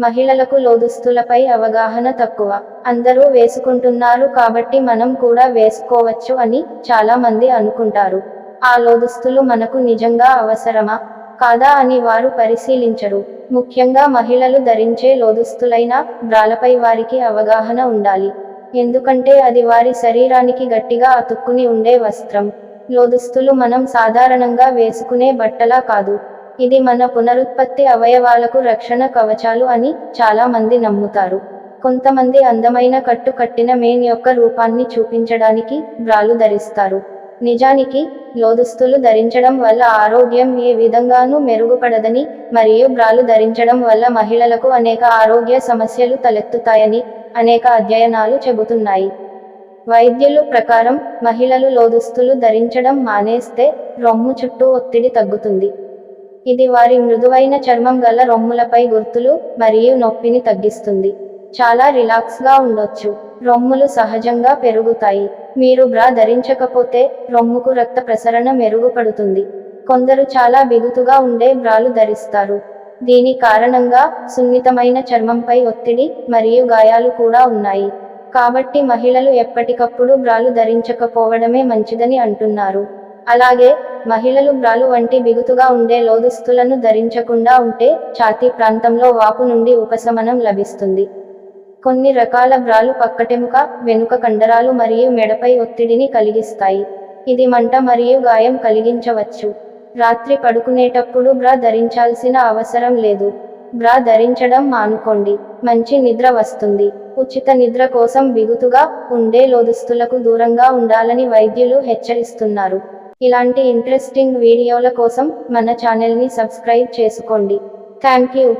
మహిళలకు లోదుస్తులపై అవగాహన తక్కువ. అందరూ వేసుకుంటున్నారు కాబట్టి మనం కూడా వేసుకోవచ్చు అని చాలా మంది అనుకుంటారు. ఆ లోదుస్తులు మనకు నిజంగా అవసరమా? కాదా అని వారు పరిశీలించరు. ముఖ్యంగా మహిళలు ధరించే లోదుస్తులైన బ్రాలపై వారికి అవగాహన ఉండాలి. ఎందుకంటే అది వారి శరీరానికి గట్టిగా అతుక్కుని ఉండే వస్త్రం. లోదుస్తులు మనం సాధారణంగా వేసుకునే బట్టలా కాదు. ఇది మన పునరుత్పత్తి అవయవాలకు రక్షణ కవచాలు అని చాలా మంది నమ్ముతారు. కొంతమంది అందమైన కట్టు కట్టిన మెయిన్ యొక్క రూపాన్ని చూపించడానికి బ్రాలు ధరిస్తారు. నిజానికి లోదుస్తులు ధరించడం వల్ల ఆరోగ్యం ఏ విధంగానూ మెరుగుపడదని మరియు బ్రాలు ధరించడం వల్ల మహిళలకు అనేక ఆరోగ్య సమస్యలు తలెత్తుతాయని అనేక అధ్యయనాలు చెబుతున్నాయి. వైద్యులు ప్రకారం మహిళలు లోదుస్తులు ధరించడం మానేస్తే రొమ్ము చుట్టూ ఒత్తిడి తగ్గుతుంది. ఇది వారి మృదువైన చర్మం గల రొమ్ములపై గుర్తులు మరియు నొప్పిని తగ్గిస్తుంది. చాలా రిలాక్స్గా ఉండొచ్చు. రొమ్ములు సహజంగా పెరుగుతాయి. మీరు బ్రా ధరించకపోతే రొమ్ముకు రక్త ప్రసరణ మెరుగుపడుతుంది. కొందరు చాలా బిగుతుగా ఉండే బ్రాలు ధరిస్తారు. దీని కారణంగా సున్నితమైన చర్మంపై ఒత్తిడి మరియు గాయాలు కూడా ఉన్నాయి. కాబట్టి మహిళలు ఎప్పటికప్పుడు బ్రాలు ధరించకపోవడమే మంచిదని అంటున్నారు. అలాగే మహిళలు బ్రాలు వంటి బిగుతుగా ఉండే లోదుస్తులను ధరించకుండా ఉంటే ఛాతీ ప్రాంతంలో వాపు నుండి ఉపశమనం లభిస్తుంది. కొన్ని రకాల బ్రాలు పక్కటెముక వెనుక కండరాలు మరియు మెడపై ఒత్తిడిని కలిగిస్తాయి. ఇది మంట మరియు గాయం కలిగించవచ్చు. రాత్రి పడుకునేటప్పుడు బ్రా ధరించాల్సిన అవసరం లేదు. బ్రా ధరించడం మానుకోండి. మంచి నిద్ర వస్తుంది. ఉచిత నిద్ర కోసం బిగుతుగా ఉండే లోదుస్తులకు దూరంగా ఉండాలని వైద్యులు హెచ్చరిస్తున్నారు. ఇలాంటి ఇంట్రెస్టింగ్ వీడియోల కోసం మన ఛానల్ని సబ్స్క్రైబ్ చేసుకోండి. Thank you